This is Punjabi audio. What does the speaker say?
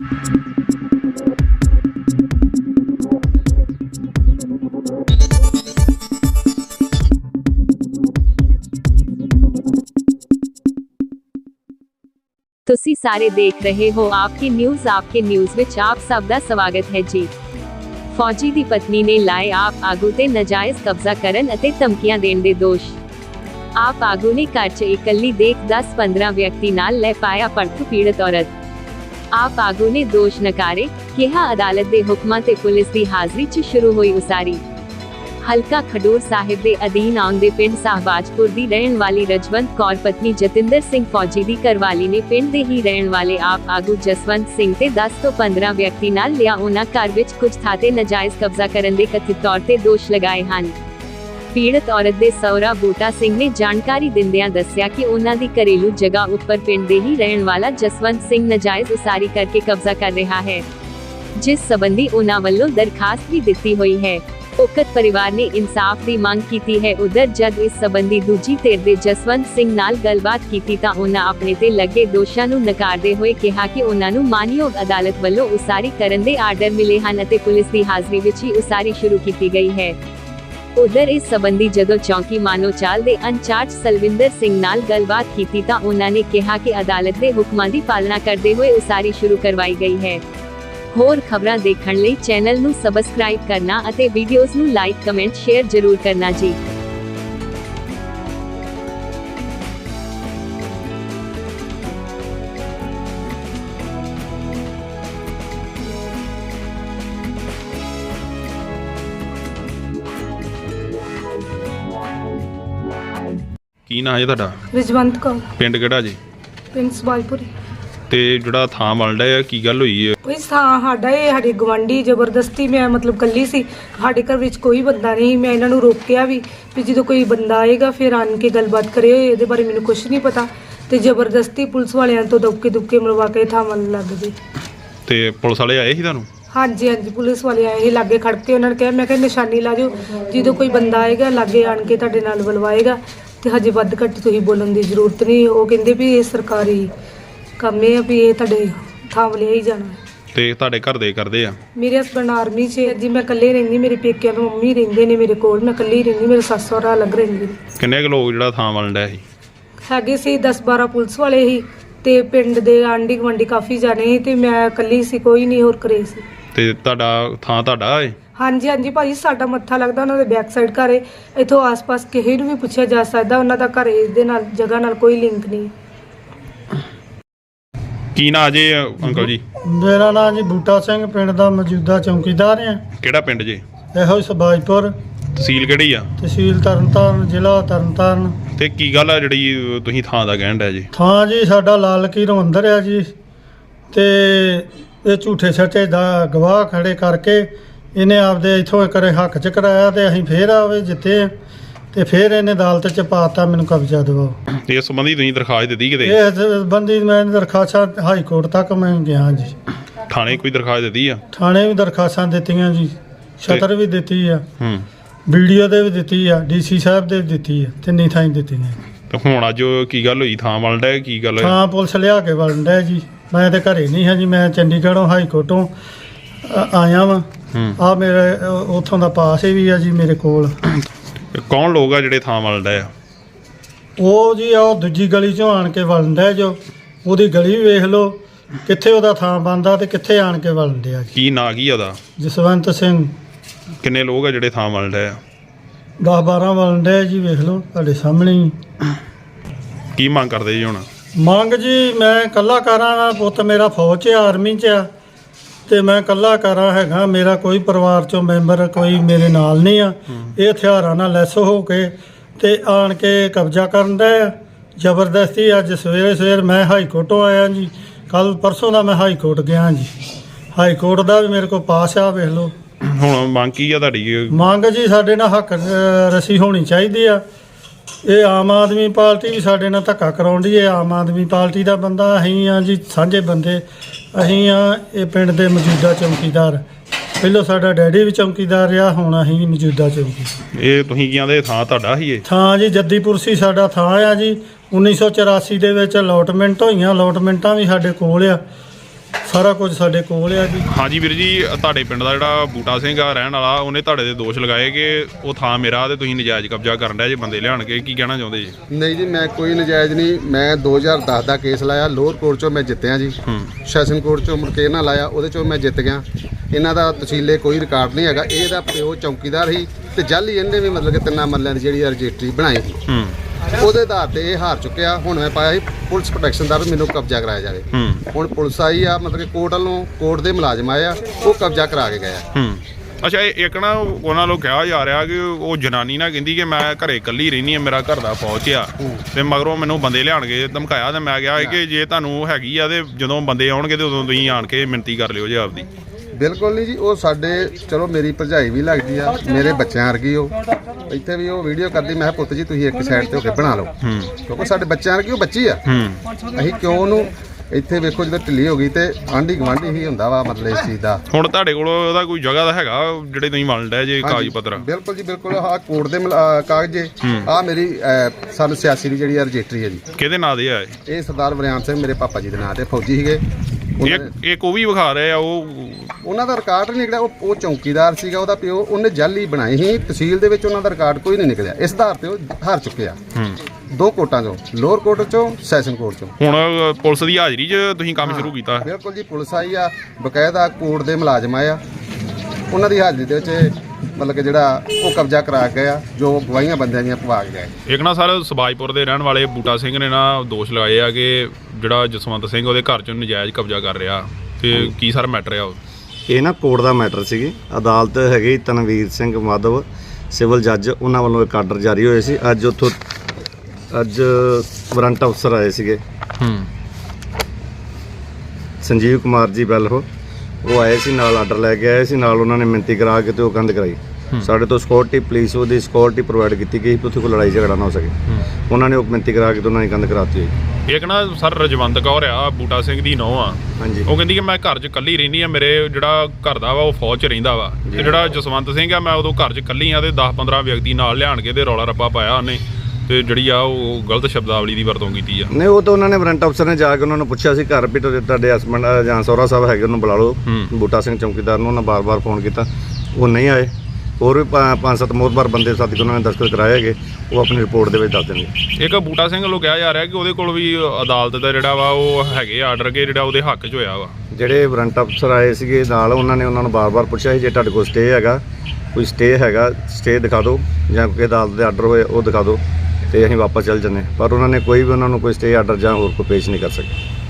ਤੁਸੀਂ ਸਾਰੇ ਦੇਖ ਰਹੇ ਹੋ ਆਪਕੀ ਨਿਊਜ਼ ਆਪਕੇ ਨਿਊਜ਼ ਵਿੱਚ ਆਪ ਸਭ ਦਾ ਸਵਾਗਤ ਹੈ ਜੀ ਫੌਜੀ ਦੀ ਪਤਨੀ ਨੇ ਲਾਏ ਆਪ ਆਗੂ ਤੇ ਨਜਾਇਜ਼ ਕਬਜ਼ਾ ਕਰਨ ਅਤੇ ਧਮਕੀਆਂ ਦੇਣ ਦੇ ਦੋਸ਼ ਆਪ ਆਗੂ ਨੇ ਘਰ 'ਚ ਇਕੱਲੀ ਦੇਖ 10-15 ਵਿਅਕਤੀ ਨਾਲ ਲੈ ਪਾਇਆ ਪੜਥ ਪੀੜਤ ਔਰਤ ਆਪ ਆਗੂ ਨੇ ਦੋਸ਼ ਨਕਾਰੇ ਕਿਹਾ ਅਦਾਲਤ ਦੇ ਹੁਕਮਾਂ ਤੇ ਪੁਲਿਸ ਦੀ ਹਾਜ਼ਰੀ 'ਚ ਸ਼ੁਰੂ ਹੋਈ ਉਸਾਰੀ। ਹਲਕਾ ਖਡੂਰ ਸਾਹਿਬ ਦੇ ਅਧੀਨ ਆਉਂਦੇ ਪਿੰਡ ਸਾਹਬਾਜਪੁਰ ਦੀ ਰਹਿਣ ਵਾਲੀ ਰਜਵੰਤ ਕੌਰ ਪਤਨੀ ਜਤਿੰਦਰ ਸਿੰਘ ਫੌਜੀ ਦੀ ਕਰਵਾਲੀ ਨੇ ਪਿੰਡ ਦੇ ਹੀ ਰਹਿਣ ਵਾਲੇ ਆਪ ਆਗੂ ਜਸਵੰਤ ਸਿੰਘ ਤੇ 10 ਤੋਂ 15 ਵਿਅਕਤੀ ਨਾਲ ਲਿਆ ਉਹਨਾਂ ਘਰ ਵਿੱਚ ਕੁਝ ਥਾਂ ਤੇ ਨਜਾਇਜ਼ ਕਬਜ਼ਾ ਕਰਨ ਦੇ ਕਥਿਤ ਤੌਰ ਤੇ ਦੋਸ਼ ਲਗਾਏ ਹਨ। ਪੀੜਤ ਔਰਤ ਦੇ ਸਹੁਰਾ ਬੂਟਾ ਸਿੰਘ ਨੇ ਜਾਣਕਾਰੀ ਦਿੰਦਿਆਂ ਦੱਸਿਆ ਕਿ ਉਹਨਾਂ ਦੀ ਘਰੇਲੂ ਜਗ੍ਹਾ ਉੱਪਰ ਪਿੰਡ ਦੇ ਹੀ ਰਹਿਣ ਵਾਲਾ ਜਸਵੰਤ ਸਿੰਘ ਨਜਾਇਜ਼ ਉਸਾਰੀ ਕਰਕੇ ਕਬਜ਼ਾ ਕਰ ਰਿਹਾ ਹੈ, ਜਿਸ ਸਬੰਧੀ ਉਹਨਾਂ ਵੱਲੋਂ ਦਰਖਾਸਤ ਵੀ ਦਿੱਤੀ ਹੋਈ ਹੈ। ਉਕਤ ਪਰਿਵਾਰ ਨੇ ਇਨਸਾਫ ਦੀ ਮੰਗ ਕੀਤੀ ਹੈ। ਉਧਰ ਜਦ ਇਸ ਸਬੰਧੀ ਦੂਜੀ ਧਿਰ ਦੇ ਜਸਵੰਤ ਸਿੰਘ ਨਾਲ ਗੱਲਬਾਤ ਕੀਤੀ ਤਾਂ ਉਹਨਾਂ ਆਪਣੇ ਤੇ ਲੱਗੇ ਦੋਸ਼ਾਂ ਨੂੰ ਨਕਾਰਦੇ ਹੋਏ ਕਿਹਾ ਕਿ ਉਹਨਾਂ ਨੂੰ ਮਾਨਯੋਗ ਅਦਾਲਤ ਵੱਲੋਂ ਉਸਾਰੀ ਕਰਨ ਦੇ ਆਰਡਰ ਮਿਲੇ ਹਨ ਅਤੇ ਪੁਲਿਸ ਦੀ ਹਾਜ਼ਰੀ ਵਿੱਚ ਹੀ ਉਸਾਰੀ ਸ਼ੁਰੂ ਕੀਤੀ ਗਈ ਹੈ। ਉਧਰ ਇਸ ਸੰਬੰਧੀ ਜਦੋਂ ਚੌਂਕੀ ਮਾਨੋਚਾਲ ਦੇ ਇੰਚਾਰਜ ਸਲਵਿੰਦਰ ਸਿੰਘ ਨਾਲ ਗੱਲਬਾਤ ਕੀਤੀ ਤਾਂ ਉਹਨਾਂ ਨੇ ਕਿਹਾ ਕਿ ਅਦਾਲਤ ਦੇ ਹੁਕਮਾਂ ਦੀ ਪਾਲਣਾ ਕਰਦੇ ਹੋਏ ਉਸਾਰੀ ਸ਼ੁਰੂ ਕਰਵਾਈ ਗਈ ਹੈ। ਹੋਰ ਖਬਰਾਂ ਦੇਖਣ ਲਈ ਚੈਨਲ ਨੂੰ ਸਬਸਕ੍ਰਾਈਬ ਕਰਨਾ ਅਤੇ ਵੀਡੀਓਜ਼ ਨੂੰ ਲਾਈਕ ਕਮੈਂਟ ਸ਼ੇਅਰ ਜ਼ਰੂਰ ਕਰਨਾ ਜੀ। ਕੀ ਨਾਂ ਹੈ ਤੁਹਾਡਾ? ਰਿਜਵੰਤ ਕੌਰ। ਪਿੰਡ ਕਿਹੜਾ ਜੀ? ਪਿੰਡ ਸਵਾਲਪੁਰੀ। ਤੇ ਜਿਹੜਾ ਥਾਂ ਮਲਦਾ ਹੈ ਕੀ ਗੱਲ ਹੋਈ ਹੈ? ਕੋਈ ਥਾਂ ਸਾਡਾ ਇਹ ਸਾਡੇ ਗਵੰਡੀ ਜ਼ਬਰਦਸਤੀ ਮੈਂ ਮਤਲਬ ਕੱਲੀ ਸੀ। ਸਾਡੇ ਘਰ ਵਿੱਚ ਕੋਈ ਬੰਦਾ ਨਹੀਂ ਮੈਂ ਇਹਨਾਂ ਨੂੰ ਰੋਕਿਆ ਵੀ ਵੀ ਜਦੋਂ ਕੋਈ ਬੰਦਾ ਆਏਗਾ ਫਿਰ ਆਣ ਕੇ ਗੱਲਬਾਤ ਕਰਿਓ ਇਹਦੇ ਬਾਰੇ ਮੈਨੂੰ ਕੁਝ ਨਹੀਂ ਪਤਾ। ਤੇ ਜ਼ਬਰਦਸਤੀ ਪੁਲਿਸ ਵਾਲਿਆਂ ਤੋਂ ਦੁੱਕੇ ਦੁੱਕੇ ਮਰਵਾ ਕੇ ਥਾਂ ਮਨ ਲੱਗ ਗਈ। ਤੇ ਪੁਲਿਸ ਵਾਲੇ ਆਏ ਸੀ ਤੁਹਾਨੂੰ? ਹਾਂਜੀ ਹਾਂਜੀ ਪੁਲਿਸ ਵਾਲੇ ਆਏ ਸੀ ਲਾਗੇ ਖੜ ਕੇ ਉਹਨਾਂ ਨੇ ਕਿਹਾ ਮੈਂ ਕਿਹਾ ਨਿਸ਼ਾਨੀ ਲਾ ਜਾਓ ਜਦੋਂ ਕੋਈ ਬੰਦਾ ਆਏਗਾ ਲਾਗੇ ਆਣ ਕੇ ਤੁਹਾਡੇ ਨਾਲ ਬੁਲਵਾਏਗਾ। ਤੇ ਹਜੇ ਵੱਧ ਘੱਟ ਤੁਸੀਂ ਬੋਲਣ ਦੀ ਜ਼ਰੂਰਤ ਨਹੀਂ। ਉਹ ਕਹਿੰਦੇ ਵੀ ਇਹ ਸਰਕਾਰੀ ਕੰਮ ਇਹ ਆ ਵੀ ਇਹ ਤੁਹਾਡੇ ਥਾਂ ਲਿਆ ਹੀ ਜਾਣਾ ਹੈ। ਤੇ ਤੁਹਾਡੇ ਘਰ ਦੇ ਕਰਦੇ ਆ? ਮੇਰੇ ਹਸਬੰਡ ਆਰਮੀ 'ਚ ਹੈ। ਜੀ ਮੈਂ ਇਕੱਲੇ ਰਹਿੰਦੀ ਮੇਰੇ ਪੇਕਿਆਂ ਤੋਂ ਮੰਮੀ ਰਹਿੰਦੇ ਨੇ ਮੇਰੇ ਕੋਲ। ਮੈਂ ਇਕੱਲੀ ਰਹਿੰਦੀ ਮੇਰੇ ਸੱਸ ਸਹੁਰਾ ਅਲੱਗ ਰਹਿੰਦੇ ਨੇ। ਕਿੰਨੇ ਕੁ ਲੋਕ ਜਿਹੜਾ ਥਾਂ ਮਲਦਾ ਸੀ? ਹੈਗੇ ਸੀ 10 12 ਪੁਲਿਸ ਵਾਲੇ ਹੀ ਤੇ ਪਿੰਡ ਦੇ ਆਂਢੀ ਗੁਆਂਢੀ ਕਾਫੀ ਜਾਣੇ ਸੀ ਤੇ ਮੈਂ ਇਕੱਲੀ ਸੀ ਕੋਈ ਨਹੀਂ ਹੋਰ ਕਰੇ ਸੀ। ਤੇ ਤੁਹਾਡਾ ਥਾਂ ਤੁਹਾਡਾ ਹੈ ਹਾਂਜੀ ਹਾਂਜੀ ਭਾਜੀ ਸਾਡਾ ਮੱਥਾ ਲੱਗਦਾ ਉਹਨਾਂ ਦੇ ਬੈਕ ਸਾਈਡ ਘਰ ਹੈ ਇਥੋਂ ਆਸ-ਪਾਸ ਕਿਸੇ ਨੂੰ ਵੀ ਪੁੱਛਿਆ ਜਾ ਸਕਦਾ ਉਹਨਾਂ ਦਾ ਘਰ ਇਸ ਦੇ ਨਾਲ ਜਗ੍ਹਾ ਨਾਲ ਕੋਈ ਲਿੰਕ ਨਹੀਂ। ਕੀ ਨਾਂ ਜੇ ਅੰਕਲ ਜੀ? ਮੇਰਾ ਨਾਮ ਜੀ ਬੂਟਾ ਸਿੰਘ ਪਿੰਡ ਦਾ ਮੌਜੂਦਾ ਚੌਕੀਦਾਰ ਆ ਕਿਹੜਾ ਪਿੰਡ ਜੇ? ਇਹੋ ਹੀ ਸਬਾਜਪੁਰ। ਤਹਿਸੀਲ ਕਿਹੜੀ ਆ? ਤਹਿਸੀਲ ਤਰਨਤਾਰਨ ਜ਼ਿਲ੍ਹਾ ਤਰਨਤਾਰਨ। ਤੇ ਕੀ ਗੱਲ ਆ ਜਿਹੜੀ ਤੁਸੀਂ ਥਾਂ ਦਾ ਕਹਿਣ ਡਿਆ ਜੀ? ਥਾਂ ਜੀ ਸਾਡਾ ਲਾਲ ਕੀ ਰਵੰਦਰ ਆ ਜੀ। ਤੇ ਇਹ ਝੂਠੇ ਸੱਚੇ ਦਾ ਗਵਾਹ ਖੜੇ ਕਰਕੇ ਇਹਨੇ ਆਪਦੇ ਇਥੋਂ ਕਰੇ ਹੱਕ ਚ ਕਰਾਇਆ ਤੇ ਅਸੀਂ ਫੇਰ ਆਵੇ ਜਿੱਤੇ ਤੇ ਫੇਰ ਇਹਨੇ ਅਦਾਲਤ ਚ ਪਾਤਾ ਮੈਨੂੰ ਕਬਜ਼ਾ ਦਿਵਾਓ। ਤੇ ਇਸ ਸੰਬੰਧੀ ਤੁਸੀਂ ਦਰਖਾਸਤ ਦਿੱਤੀ ਕਿਤੇ? ਇਹ ਬੰਦੀ ਮੈਂ ਦਰਖਾਸਤਾਂ ਹਾਈ ਕੋਰਟ ਤੱਕ ਮੈਂ ਗਿਆ ਜੀ। ਥਾਣੇ ਕੋਈ ਦਰਖਾਸਤ ਦਿੱਤੀ ਆ? ਥਾਣੇ ਵੀ ਦਰਖਾਸਤਾਂ ਦਿੱਤੀਆਂ ਜੀ। ਛਤਰ ਵੀ ਦਿੱਤੀ ਆ। ਹੂੰ। ਵੀਡੀਓ ਦੇ ਵੀ ਦਿੱਤੀ ਆ ਡੀਸੀ ਸਾਹਿਬ ਦੇ ਵੀ ਦਿੱਤੀ ਆ ਤਿੰਨੀ ਥਾਈਂ ਦਿੱਤੀਆਂ। ਤੇ ਹੁਣ ਅੱਜ ਕੀ ਗੱਲ ਹੋਈ? ਥਾਂ ਹੈ ਕੀ ਗੱਲ ਹੈ ਥਾਂ ਪੁਲਿਸ ਲਿਆ ਕੇ ਡਿਆ ਜੀ। ਮੈਂ ਤੇ ਘਰੇ ਨਹੀਂ ਹਾਂ ਜੀ ਮੈਂ ਚੰਡੀਗੜ੍ਹੋਂ ਹਾਈ ਕੋਰਟੋਂ ਅ- ਆਇਆ ਵਾਂ। ਆ ਮੇਰੇ ਅ, ਉੱਥੋਂ ਦਾ ਪਾਸ ਵੀ ਆ ਜੀ ਮੇਰੇ ਕੋਲ। ਕੌਣ ਲੋਕ ਆ ਜਿਹੜੇ ਥਾਂ ਮਲਦਾ ਆ? ਉਹ ਜੀ ਉਹ ਦੂਜੀ ਗਲੀ ਚੋਂ ਆਣ ਕੇ ਡਿਆ ਜੋ ਉਹਦੀ ਗਲੀ ਵੇਖ ਲਓ ਕਿੱਥੇ ਉਹਦਾ ਥਾਂ ਬੰਦਾ ਤੇ ਕਿੱਥੇ ਆਣ ਕੇ ਡਿਆ ਜੀ। ਕੀ ਨਾਂ ਕੀ ਉਹਦਾ? ਜਸਵੰਤ ਸਿੰਘ। ਕਿੰਨੇ ਲੋਕ ਆ ਜਿਹੜੇ ਥਾਂ ਮਲਦਾ ਆ? 10 12 ਵੜਨ ਡਿਆ ਜੀ ਵੇਖ ਲਓ ਤੁਹਾਡੇ ਸਾਹਮਣੇ ਹੀ। ਕੀ ਮੰਗ ਕਰਦੇ ਜੀ ਹੁਣ? ਮੰਗ ਜੀ ਮੈਂ ਕੱਲਾ ਕਰਾਂ ਨਾ ਪੁੱਤ ਮੇਰਾ ਫੌਜ 'ਚ ਆ, ਆਰਮੀ 'ਚ ਆ। ਤੇ ਮੈਂ ਕੱਲਾ ਕਰਾਂ ਹੈਗਾ ਮੇਰਾ ਕੋਈ ਪਰਿਵਾਰ 'ਚੋਂ ਮੈਂਬਰ ਕੋਈ ਮੇਰੇ ਨਾਲ ਨਹੀਂ ਆ। ਇਹ ਹਥਿਆਰਾਂ ਨਾਲ ਲੈਸ ਹੋ ਕੇ ਤੇ ਆਣ ਕੇ ਕਬਜ਼ਾ ਕਰਨ ਦਾ ਜ਼ਬਰਦਸਤੀ ਅੱਜ ਸਵੇਰੇ ਸਵੇਰ ਮੈਂ ਹਾਈ ਕੋਰਟੋਂ ਆਇਆ ਜੀ। ਕੱਲ ਪਰਸੋਂ ਦਾ ਮੈਂ ਹਾਈ ਕੋਰਟ ਗਿਆ ਜੀ। ਹਾਈ ਕੋਰਟ ਦਾ ਵੀ ਮੇਰੇ ਕੋਲ ਪਾਸ ਆ ਵੇਖ ਲਓ। ਹੁਣ ਮੰਗ ਕੀ ਆ ਤੁਹਾਡੀ? ਮੰਗ ਜੀ ਸਾਡੇ ਨਾਲ ਹੱਕ ਰਸੀ ਹੋਣੀ ਚਾਹੀਦੀ ਆ। ਇਹ ਆਮ ਆਦਮੀ ਪਾਰਟੀ ਵੀ ਸਾਡੇ ਨਾਲ ਧੱਕਾ ਕਰਾਉਂਦੀ ਹੈ। ਆਮ ਆਦਮੀ ਪਾਰਟੀ ਦਾ ਬੰਦਾ ਅਸੀਂ ਆ ਜੀ ਸਾਂਝੇ ਬੰਦੇ। ਅਸੀਂ ਆ ਇਹ ਪਿੰਡ ਦੇ ਮੌਜੂਦਾ ਚੌਕੀਦਾਰ। ਪਹਿਲਾਂ ਸਾਡਾ ਡੈਡੀ ਵੀ ਚੌਕੀਦਾਰ ਰਿਹਾ ਹੁਣ ਅਸੀਂ ਮੌਜੂਦਾ ਚੌਕੀ ਇਹ ਤੁਸੀਂ ਕੀ ਆਂਦੇ ਥਾਂ ਤੁਹਾਡਾ ਹੀ ਇਹ ਥਾਂ ਜੀ ਜੱਦੀਪੁਰ ਸੀ ਸਾਡਾ ਥਾਂ ਆ ਜੀ। 1984 ਦੇ ਵਿੱਚ ਅਲੋਟਮੈਂਟ ਹੋਈਆਂ ਅਲੋਟਮੈਂਟਾਂ ਵੀ ਸਾਡੇ ਕੋਲ ਆ। ਸਾਰਾ ਕੁਝ ਸਾਡੇ ਕੋਲ ਆ ਜੀ। ਹਾਂਜੀ ਵੀਰ ਜੀ ਤੁਹਾਡੇ ਪਿੰਡ ਦਾ ਜਿਹੜਾ ਬੂਟਾ ਸਿੰਘ ਆ ਰਹਿਣ ਵਾਲਾ ਉਹਨੇ ਤੁਹਾਡੇ ਦੇ ਦੋਸ਼ ਲਗਾਏ ਕਿ ਉਹ ਥਾਂ ਮੇਰਾ ਤੇ ਤੁਸੀਂ ਨਜਾਇਜ਼ ਕਬਜ਼ਾ ਕਰਨ ਡਿਆ ਜੇ ਬੰਦੇ ਲਿਆਣ ਕੇ। ਕੀ ਕਹਿਣਾ ਚਾਹੁੰਦੇ ਜੀ? ਨਹੀਂ ਜੀ ਮੈਂ ਕੋਈ ਨਜਾਇਜ਼ ਨਹੀਂ। ਮੈਂ 2010 ਦਾ ਕੇਸ ਲਾਇਆ। ਲੋਅਰ ਕੋਰਟ ਚੋਂ ਮੈਂ ਜਿੱਤਿਆ ਜੀ। ਹੂੰ। ਸੈਸ਼ਨ ਕੋਰਟ ਚੋਂ ਮੁੜ ਕੇ ਇਹਨਾਂ ਲਾਇਆ। ਉਹਦੇ ਚੋਂ ਮੈਂ ਜਿੱਤ ਗਿਆ। ਇਹਨਾਂ ਦਾ ਤਸੀਲੇ ਕੋਈ ਰਿਕਾਰਡ ਨਹੀਂ ਹੈਗਾ। ਇਹਦਾ ਪਿਓ ਚੌਕੀਦਾਰ ਸੀ ਤੇ ਜਾਲੀ ਇਹਨੇ ਵੀ ਮਤਲਬ ਕਿ ਤਿੰਨਾਂ ਮਰਲਿਆਂ ਦੀ ਜਿਹੜੀ ਰਜਿਸਟਰੀ ਬਣਾਈ ਸੀ। ਹੂੰ। ਉਹਦੇ ਆਧਾਰ ਤੇ ਇਹ ਹਾਰ ਚੁੱਕਿਆ। ਹੁਣ ਮੈਂ ਪਾਇਆ ਸੀ ਪੁਲਿਸ ਪ੍ਰੋਟੈਕਸ਼ਨ ਦਾ ਵੀ ਮੈਨੂੰ ਕਬਜ਼ਾ ਕਰਾਇਆ ਜਾਵੇ। ਹੂੰ। ਹੁਣ ਪੁਲਿਸ ਆਈ ਆ ਮਤਲਬ ਕਿ ਕੋਰਟ ਵੱਲੋਂ ਕੋਰਟ ਦੇ ਮੁਲਾਜ਼ਮ ਆਏ ਆ ਉਹ ਕਬਜ਼ਾ ਕਰਾ ਕੇ ਗਏ ਆ। ਹੂੰ। ਅੱਛਾ ਇਹ ਇੱਕ ਨਾ ਉਹਨਾਂ ਨੂੰ ਕਿਹਾ ਜਾ ਰਿਹਾ ਕਿ ਉਹ ਜਨਾਨੀ ਨਾ ਕਹਿੰਦੀ ਕਿ ਮੈਂ ਘਰੇ ਇਕੱਲੀ ਰਹਿਣੀ ਆ ਮੇਰਾ ਘਰ ਦਾ ਫੌਜ ਆ। ਤੇ ਮਗਰੋਂ ਮੈਨੂੰ ਬੰਦੇ ਲਿਆਣਗੇ ਧਮਕਾਇਆ ਤੇ ਮੈਂ ਕਿਹਾ ਕਿ ਜੇ ਤੁਹਾਨੂੰ ਹੈਗੀ ਆ ਤੇ ਜਦੋਂ ਬੰਦੇ ਆਉਣਗੇ ਤੇ ਉਦੋਂ ਤੁਸੀਂ ਆਣ ਕੇ ਮਿੰਤੀ ਕਰ ਲਿਓ ਜੇ ਆਪਦੀ। ਬਿਲਕੁਲ ਨਹੀਂ ਜੀ ਉਹ ਸਾਡੇ ਚਲੋ ਮੇਰੀ ਭਰਜਾਈ ਵੀ ਲੱਗਦੀ ਆ ਮੇਰੇ ਬੱਚਿਆਂ ਵਰਗੀ ਉਹ। ਇੱਥੇ ਵੀ ਉਹ ਵੀਡੀਓ ਕਰਦੀ ਮੈਂ ਕਿਹਾ ਪੁੱਤ ਜੀ ਤੁਸੀਂ ਇੱਕ ਸਾਈਡ ਤੇ ਹੋ ਕੇ ਬਣਾ ਲਓ। ਕਿਉਂਕਿ ਸਾਡੇ ਬੱਚਿਆਂ ਵਰਗੀ ਉਹ ਬੱਚੀ ਆ। ਹੂੰ। ਅਸੀਂ ਕਿਉਂ ਉਹਨੂੰ ਇੱਥੇ ਵੇਖੋ ਜਦੋਂ ਢਿੱਲੀ ਹੋ ਗਈ ਤੇ ਆਂਢੀ ਗਵਾਂਢੀ ਹੀ ਹੁੰਦਾ ਵਾ ਮਤਲਬ ਇਸ ਚੀਜ਼ ਦਾ। ਹੁਣ ਤੁਹਾਡੇ ਕੋਲ ਉਹਦਾ ਕੋਈ ਜਗ੍ਹਾ ਦਾ ਹੈਗਾ ਜਿਹੜੇ ਤੁਸੀਂ ਮੰਨ ਲਿਆ ਜੇ ਕਾਗਜ਼ ਪੱਤਰ? ਬਿਲਕੁਲ ਜੀ ਬਿਲਕੁਲ। ਆਹ ਕੋਰਟ ਦੇ ਮੁਲਾ- ਅਹ ਕਾਗਜ਼ ਜੇ। ਆ ਮੇਰੀ ਅਹ, ਸਨ ਸਿਆਸੀ ਦੀ ਜਿਹੜੀ ਰਜਿਸਟਰੀ ਹੈ ਜੀ। ਕਿਹਦੇ ਨਾਂ ਦੇ ਆ ਇਹ? ਇਹ ਸਰਦਾਰ ਵਰਿਆਮ ਸਿੰਘ ਮੇਰੇ ਪਾਪਾ ਜੀ ਦੇ ਨਾਂ ਤੇ ਫੌਜੀ ਸੀਗੇ। ਉਹਨਾਂ ਦੇ- ਇੱਕ ਇੱਕ ਉਹ ਵੀ ਵਿਖਾ ਰਹੇ ਆ ਉਹ ਉਹਨਾਂ ਦਾ ਰਿਕਾਰਡ ਨਹੀਂ ਨਿਕਲਿਆ ਉਹ ਉਹ ਚੌਕੀਦਾਰ ਸੀਗਾ ਉਹਦਾ ਪਿਓ ਉਹਨੇ ਜਾਲੀ ਬਣਾਈ ਸੀ ਤਹਿਸੀਲ ਦੇ ਵਿੱਚ ਉਹਨਾਂ ਦਾ ਰਿਕਾਰਡ ਕੋਈ ਨਹੀਂ ਨਿਕਲਿਆ। ਇਸ ਆਧਾਰ ਤੇ ਉਹ ਹਾਰ ਚੁੱਕੇ ਆ ਹੂੰ। ਦੋ ਕੋਰਟਾਂ ਚੋਂ ਲੋਅਰ ਕੋਰਟ ਚੋਂ ਸੈਸ਼ਨ ਕੋਰਟ ਚੋਂ। ਹੁਣ ਅ, ਪੁਲਿਸ ਦੀ ਹਾਜ਼ਰੀ 'ਚ ਤੁਸੀਂ ਕੰਮ ਸ਼ੁਰੂ ਕੀਤਾ। ਬਿਲਕੁਲ ਜੀ ਪੁਲਿਸ ਆਈ ਆ ਬਕਾਇਦਾ ਕੋਰਟ ਦੇ ਮੁਲਾਜ਼ਮ ਆਏ ਆ। ਉਹਨਾਂ ਦੀ ਹਾਜ਼ਰੀ ਦੇ ਵਿੱਚ ਮਤਲਬ ਕਿ ਜਿਹੜਾ ਉਹ ਕਬਜ਼ਾ ਕਰਾ ਕੇ ਆ ਜੋ ਗਵਾਹੀਆਂ ਬੰਦਿਆਂ ਦੀਆਂ ਪਵਾ ਕੇ ਗਏ। ਇੱਕ ਨਾ ਸਰ ਸਬਾਜਪੁਰ ਦੇ ਰਹਿਣ ਵਾਲੇ ਬੂਟਾ ਸਿੰਘ ਨੇ ਨਾ ਦੋਸ਼ ਲਗਾਏ ਆ ਕਿ ਜਿਹੜਾ ਜਸਵੰਤ ਸਿੰਘ ਉਹਦੇ ਘਰ 'ਚ ਨਜਾਇਜ਼ ਕਬਜ਼ਾ ਕਰ ਰਿਹਾ। ਤੇ ਕੀ ਸਰ ਮੈਟਰ ਆ ਉਹ? ਇਹ ਨਾ ਕੋਰਟ ਦਾ ਮੈਟਰ ਸੀਗੀ। ਅਦਾਲਤ ਹੈਗੀ ਤਨਵੀਰ ਸਿੰਘ ਮਾਧਵ ਸਿਵਲ ਜੱਜ ਉਹਨਾਂ ਵੱਲੋਂ ਇੱਕ ਆਰਡਰ ਜਾਰੀ ਹੋਏ ਸੀ। ਅੱਜ ਉੱਥੋਂ ਅੱਜ ਵਾਰੰਟ ਅਫਸਰ ਆਏ ਸੀਗੇ। ਹੂੰ। ਸੰਜੀਵ ਕੁਮਾਰ ਜੀ ਬੈਲਹੋ ਉਹ ਆਏ ਸੀ ਨਾਲ ਆਰਡਰ ਲੈ ਕੇ ਆਏ ਸੀ ਨਾਲ ਉਹਨਾਂ ਨੇ ਮਿੰਤੀ ਕਰਾ ਕੇ ਤੇ ਉਹ ਕੰਧ ਕਰਾਈ। ਸਾਡੇ ਤੋਂ ਸਕਿਉਰਟੀ ਪੁਲਿਸ ਉਹਦੀ ਸਕਿਉਰਟੀ ਪ੍ਰੋਵਾਈਡ ਕੀਤੀ ਗਈ ਕਿ ਉੱਥੇ ਕੋਈ ਲੜਾਈ ਝਗੜਾ ਨਾ ਹੋ ਸਕੇ। ਉਹਨਾਂ ਨੇ ਉਹ ਮਿੰਤੀ ਕਰਾ ਕੇ ਤੇ ਉਹਨਾਂ ਨੇ ਕੰਧ ਕਰਾਤੀ ਹੋਈ। ਇੱਕ ਨਾ ਸਰ ਰਜਵੰਤ ਕੌਰ ਆ ਬੂਟਾ ਸਿੰਘ ਦੀ ਨੌ ਆ। ਹਾਂਜੀ। ਉਹ ਕਹਿੰਦੀ ਕਿ ਮੈਂ ਘਰ 'ਚ ਇਕੱਲੀ ਰਹਿੰਦੀ ਆ ਮੇਰੇ ਜਿਹੜਾ ਘਰ ਦਾ ਵਾ ਉਹ ਫੌਜ 'ਚ ਰਹਿੰਦਾ ਵਾ। ਤੇ ਜਿਹੜਾ ਜਸਵੰਤ ਸਿੰਘ ਆ ਮੈਂ ਉਦੋਂ ਘਰ 'ਚ ਇਕੱਲੀ ਆ ਤੇ 10-15 ਵਿਅਕਤੀ ਨਾਲ ਲਿਆਣ ਕੇ ਤੇ ਰੌਲਾ ਰੱਪਾ ਪਾਇਆ ਉਹਨੇ। ਤੇ ਜਿਹੜੀ ਆ ਉਹ ਗਲਤ ਸ਼ਬਦਾਵਲੀ ਦੀ ਵਰਤੋਂ ਕੀਤੀ ਆ। ਨਹੀਂ ਉਹ ਤਾਂ ਉਹਨਾਂ ਨੇ ਵਾਰੰਟ ਅਫਸਰ ਨੇ ਜਾ ਕੇ ਉਹਨਾਂ ਨੂੰ ਪੁੱਛਿਆ ਸੀ ਘਰ ਵੀ ਤੁਹਾਡੇ ਤੁਹਾਡੇ ਹਸਬੰਡ ਜਾਂ ਸਹੁਰਾ ਸਾਹਿਬ ਹੈਗੇ ਉਹਨੂੰ ਬੁਲਾ ਲਓ। ਹੂੰ। ਬੂਟਾ ਸਿੰਘ ਚੌਕੀਦਾਰ ਨੂੰ ਉਹਨਾਂ ਬਾਰ-ਬਾਰ ਫੋਨ ਕੀਤਾ। ਉਹ ਨਹੀਂ ਆਏ। ਹੋਰ ਵੀ ਪੰ- ਪੰਜ ਸੱਤ ਮੋਤਬਾਰ ਬੰਦੇ ਸਾਥੀ ਉਹਨਾਂ ਨੇ ਦਸਤਖਤ ਕਰਾਏ ਹੈਗੇ। ਉਹ ਆਪਣੀ ਰਿਪੋਰਟ ਦੇ ਵਿੱਚ ਦੱਸ ਦੇਣਗੇ। ਇੱਕ ਬੂਟਾ ਸਿੰਘ ਵੱਲੋਂ ਕਿਹਾ ਜਾ ਰਿਹਾ ਕਿ ਉਹਦੇ ਕੋਲ ਵੀ ਅਦਾਲਤ ਦਾ ਜਿਹੜਾ ਵਾ ਉਹ ਹੈਗੇ ਆਰਡਰ ਕਿ ਜਿਹੜਾ ਉਹਦੇ ਹੱਕ 'ਚ ਹੋਇਆ ਵਾ। ਜਿਹੜੇ ਵਾਰੰਟ ਅਫਸਰ ਆਏ ਸੀਗੇ ਨਾਲ ਉਹਨਾਂ ਨੇ ਉਹਨਾਂ ਨੂੰ ਬਾਰ-ਬਾਰ ਪੁੱਛਿਆ ਸੀ ਜੇ ਤੁਹਾਡੇ ਕੋਲ ਸਟੇ ਹੈਗਾ ਕੋਈ ਸਟੇ ਹੈਗਾ ਸਟੇ ਦਿਖਾ ਦਿਓ ਜਾਂ ਕੋਈ ਅਦਾਲਤ ਦੇ ਆਰਡਰ ਹੋਏ ਉਹ ਦਿਖਾ ਦਿਓ। ਤੇ ਅਸੀਂ ਵਾਪਸ ਚੱਲ ਜੰਨੇ ਪਰ ਉਹਨਾਂ ਨੇ ਕੋਈ ਵੀ ਉਹਨਾਂ ਨੂੰ ਕੋਈ ਸਟੇ ਆਰਡਰ ਜਾਂ ਹੋਰ ਕੋਈ ਪੇਸ਼ ਨਹੀਂ ਕਰ ਸਕੇ